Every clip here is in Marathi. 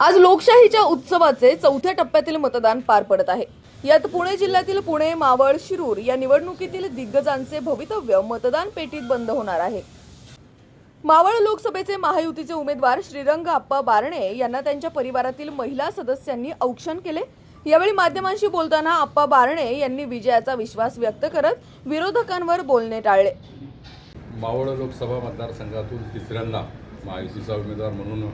आज लोकशाहीच्या उत्सवाचे चौथ्या टप्प्यातील मतदान पार पडत आहे. यात पुणे जिल्ह्यातील पुणे मावळ शिरूर या निवडणुकीतील दिग्गजांचे भवितव्य मतदान पेटीत बंद होणार आहे. मावळ लोकसभेचे महायुतीचे उमेदवार श्रीरंग आप्पा बारणे यांना त्यांच्या परिवारातील महिला सदस्यांनी औक्षण केले. यावेळी माध्यमांशी बोलताना आप्पा बारणे यांनी विजयाचा विश्वास व्यक्त करत विरोधकांवर बोलणे टाळले. मावळ लोकसभा मतदारसंघातून तिसऱ्यांदा महायुतीचा उमेदवार म्हणून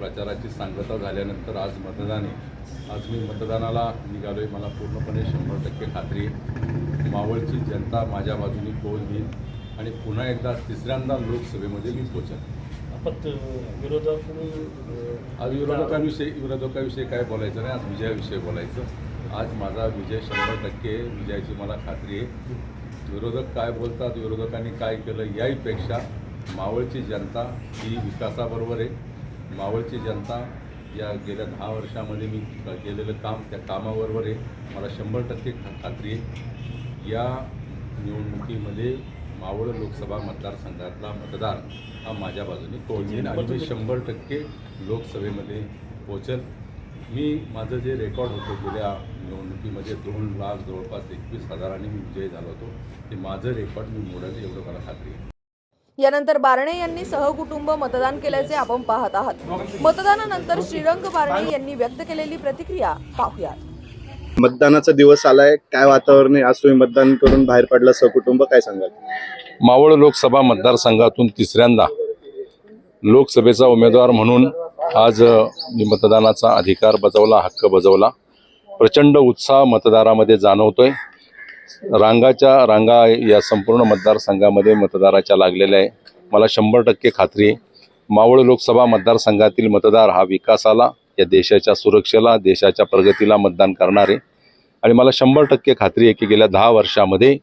प्रचाराची सांगता झाल्यानंतर आज मतदान आहे आज मी मतदानाला निघालो आहे मला पूर्णपणे शंभर टक्के खात्री आहे. मावळची जनता माझ्या बाजूने कौल देईल आणि पुन्हा एकदा तिसऱ्यांदा लोकसभेमध्ये मी अ, आज विरोधकांविषयी विरोधकाविषयी काय बोलायचं नाही आज विजयाविषयी बोलायचं. आज माझा विजय शंभर टक्के आहे. विजयाची मला खात्री आहे. विरोधक काय बोलतात विरोधकांनी काय केलं याहीपेक्षा मावळची जनता ही विकासाबरोबर आहे. मावळची जनता या गेल्या दहा वर्षामध्ये मी केलेलं काम त्या कामाबरोबर आहे मला शंभर टक्के खात्री आहे. या निवडणुकीमध्ये मावळ लोकसभा मतदारसंघातला मतदार हा माझ्या बाजूने कोळीन आणि मी शंभर टक्के लोकसभेमध्ये पोचल मी माझं जे रेकॉर्ड होतं गेल्या निवडणुकीमध्ये दोन लाख जवळपास एकवीस हजारांनी मी विजयी झालो होतो. ते माझं रेकॉर्ड मी मोडेल एवढं मला खात्री आहे. यानंतर बारणे यांनी सहकुटुंब मतदान केल्याचे आपण पाहत आहात. मतदानानंतर श्रीरंग बारणे यांनी व्यक्त केलेली प्रतिक्रिया पाहूयात. मतदानाचा दिवस आलाय. काय वातावरण? आहे आज तुम्ही मतदान करून बाहेर पडला सहकुटुंब काय सांगाल? मावळ लोकसभा मतदारसंघातून तिसऱ्यांदा लोकसभेचा उमेदवार म्हणून आज मी मतदानाचा अधिकार बजावला हक्क बजावला. प्रचंड उत्साह मतदारामध्ये जाणवतोय. रांगाच्या रांगा या संपूर्ण मतदारसंघामध्ये मतदाराच्या लागलेल्या आहे मला शंभर टक्के खात्री आहे मावळ लोकसभा मतदारसंघातील मतदार हा विकासाला या देशाच्या सुरक्षेला देशाच्या प्रगतीला मतदान करणारे आणि मला शंभर टक्के खात्री आहे की गेल्या दहा वर्षामध्ये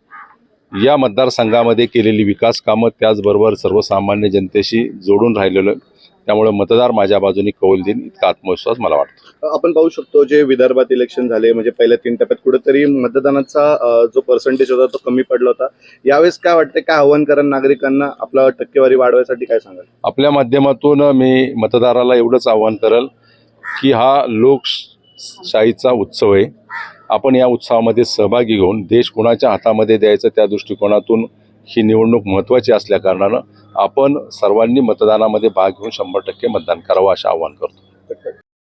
या मतदारसंघामध्ये केलेली विकास कामं त्याचबरोबर सर्वसामान्य जनतेशी जोडून राहिलेलं आहे. त्यामुळे मतदार माझ्या बाजूने कौल देईन इतका आत्मविश्वास मला वाटतो. आपण पाहू शकतो जे विदर्भात इलेक्शन झाले म्हणजे पहिल्या तीन टप्प्यात कुठेतरी मतदानाचा जो पर्सेंटेज होता तो कमी पडला होता. यावेळेस काय वाटतं काय आव्हान करा नागरिकांना आपला टक्केवारी वाढवायसाठी काय सांगाल? आपल्या माध्यमातून मी मतदाराला एवढंच आवाहन करेल की हा लोकशाहीचा उत्सव आहे. आपण या उत्सवामध्ये सहभागी घेऊन देश कोणाच्या हातामध्ये द्यायचं त्या दृष्टिकोनातून ही निवडणूक महत्त्वाची असल्याकारणानं आपण सर्वांनी मतदानामध्ये भाग घेऊन शंभर टक्के मतदान करावं असं आवाहन करतो.